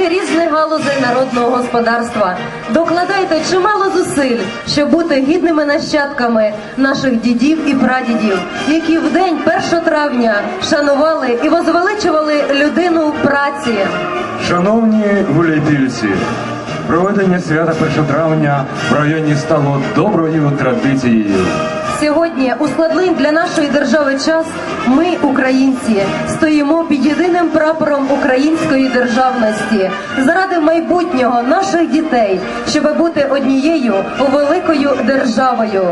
представники різних галузей народного господарства, докладаєте чимало зусиль, щоб бути гідними нащадками наших дідів і прадідів, які в день 1 травня шанували і возвеличували людину праці. Шановні гуляйпільці, проведення свята 1 травня в районі стало доброю традицією. Сьогодні у складний для нашої держави час ми, українці, стоїмо під єдиним прапором української державності заради майбутнього наших дітей, щоб бути однією великою державою.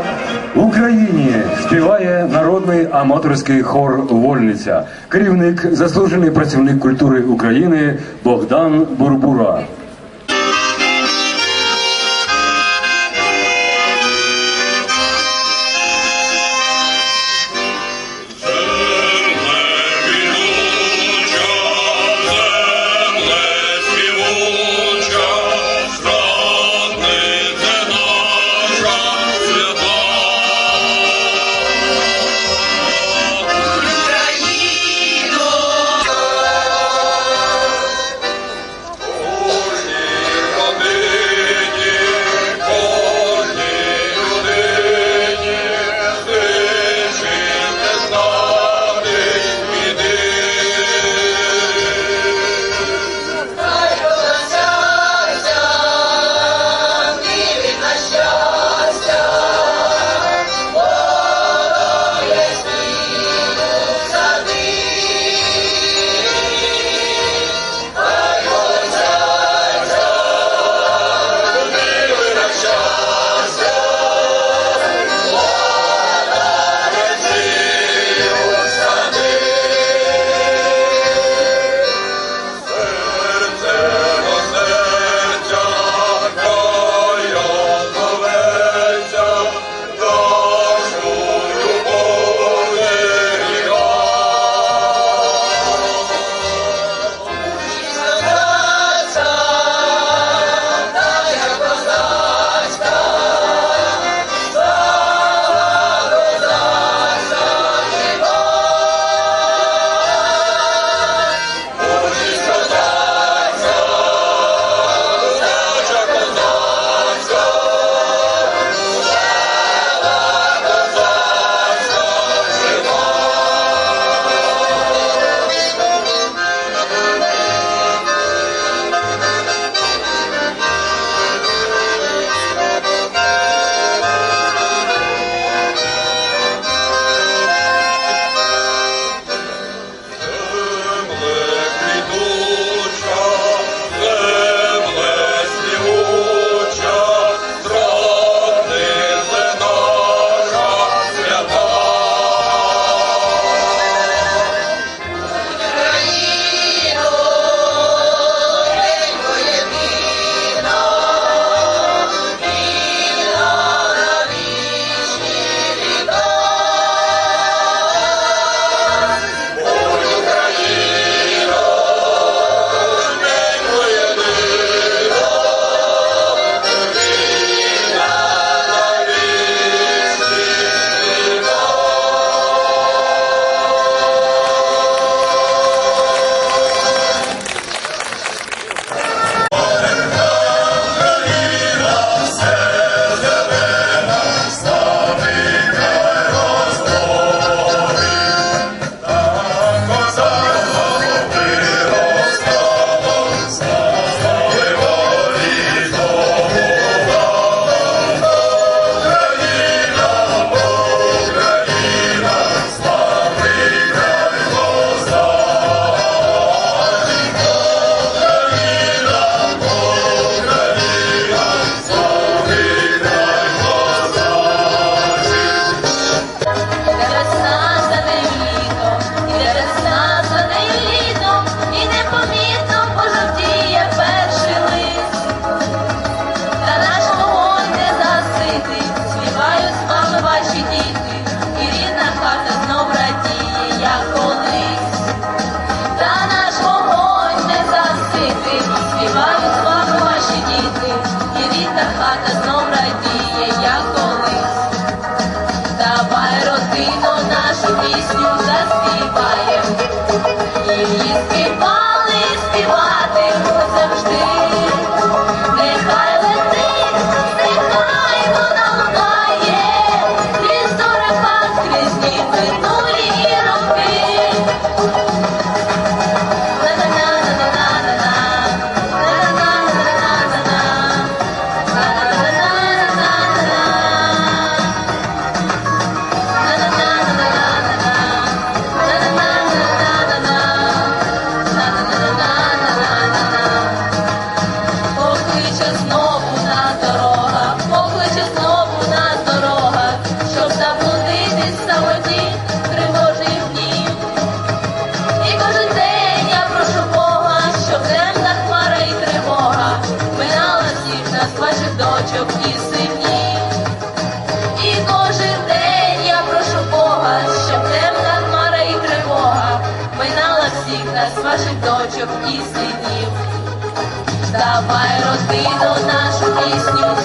Україні співає народний аматорський хор Вольниця, керівник, заслужений працівник культури України Богдан Бурбура. Давай родину нашу пісню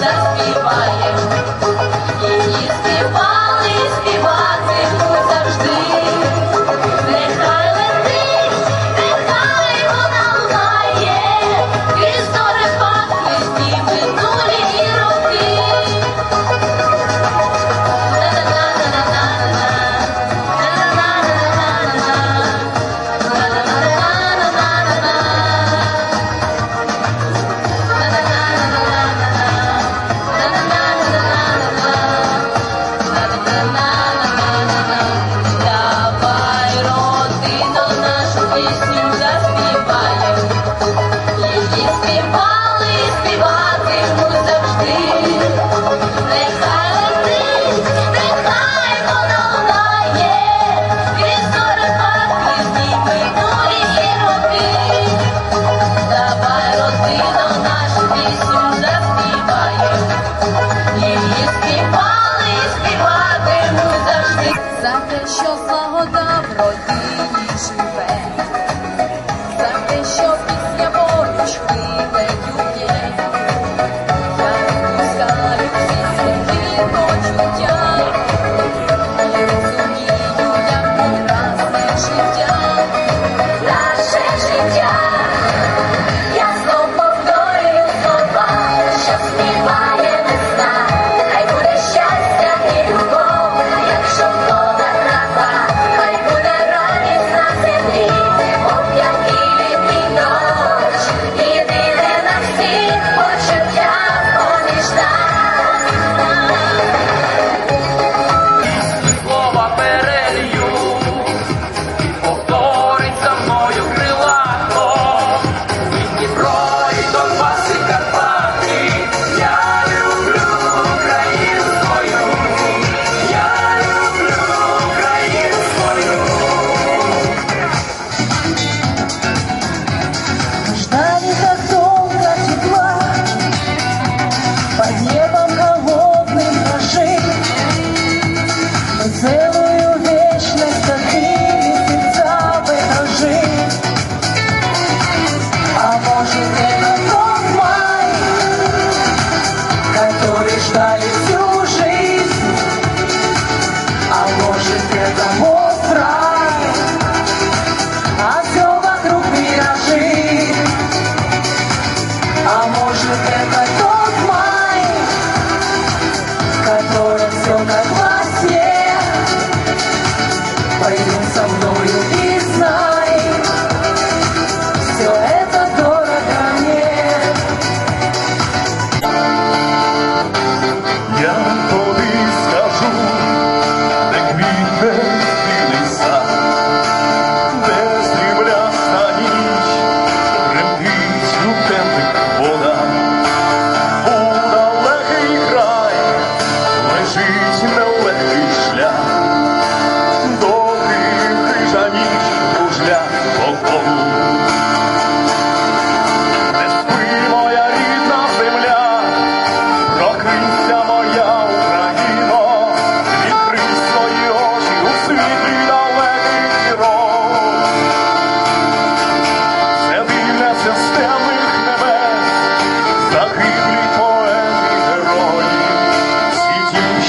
I thought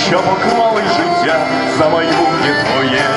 що поклали життя за не твоє.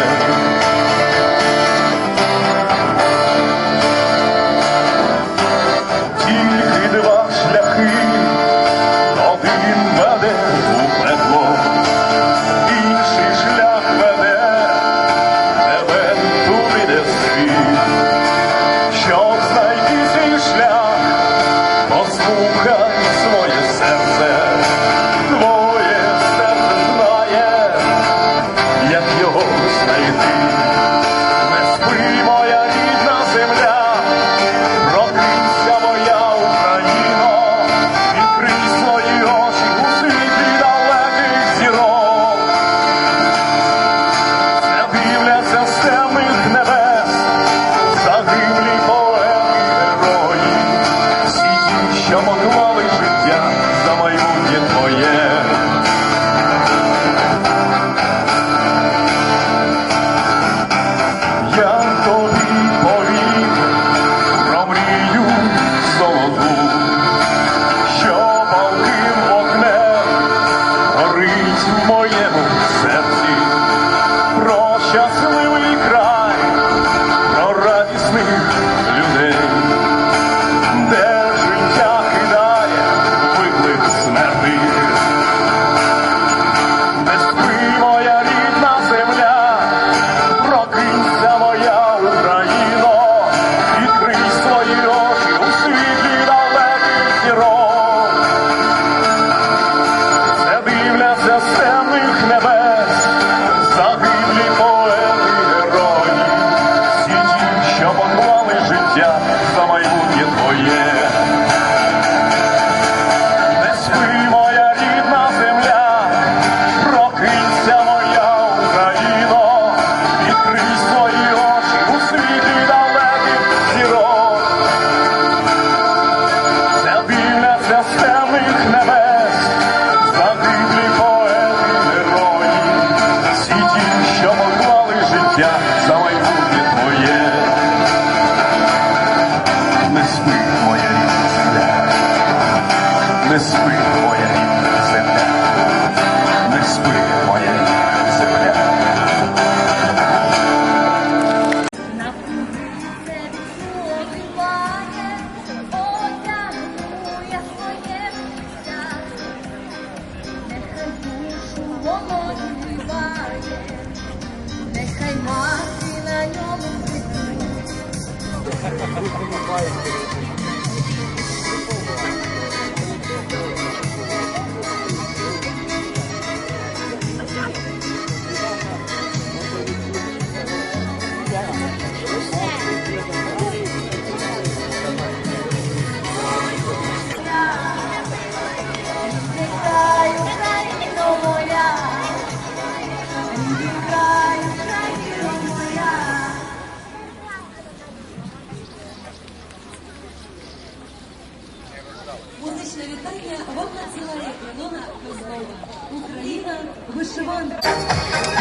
Сердечне вітання вам надсилає Ілона Козлова. Україна вишиванка.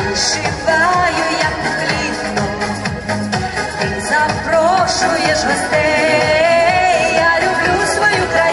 Вишиваю я поклітно, ти запрошуєш гостей. Я люблю свою країну.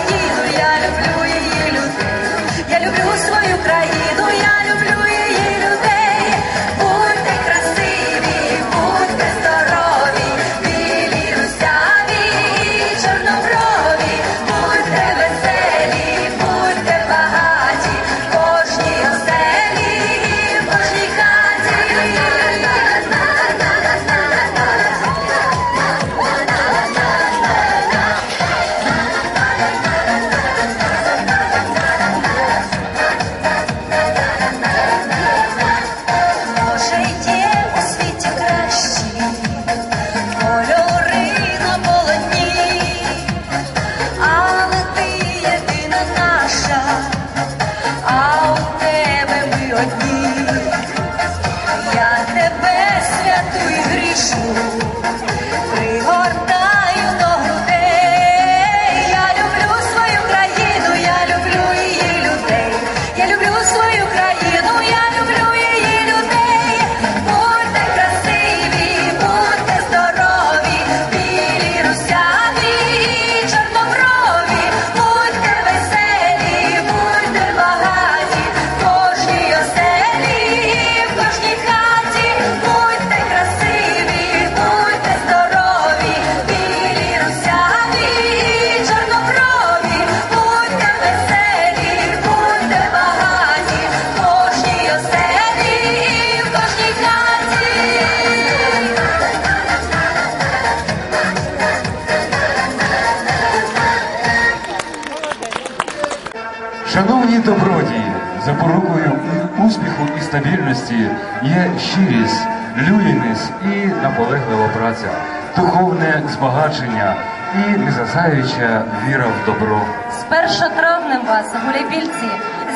Шановні добродії, запорукою і успіху і стабільності є щирість, люїність і наполеглива праця, духовне збагачення і незасаюча віра в добро. З 1 вас, гулябільці,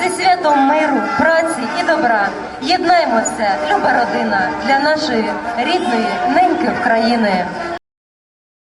зі святом миру, праці і добра. Єднаймося, люба родина, для нашої рідної неньки України.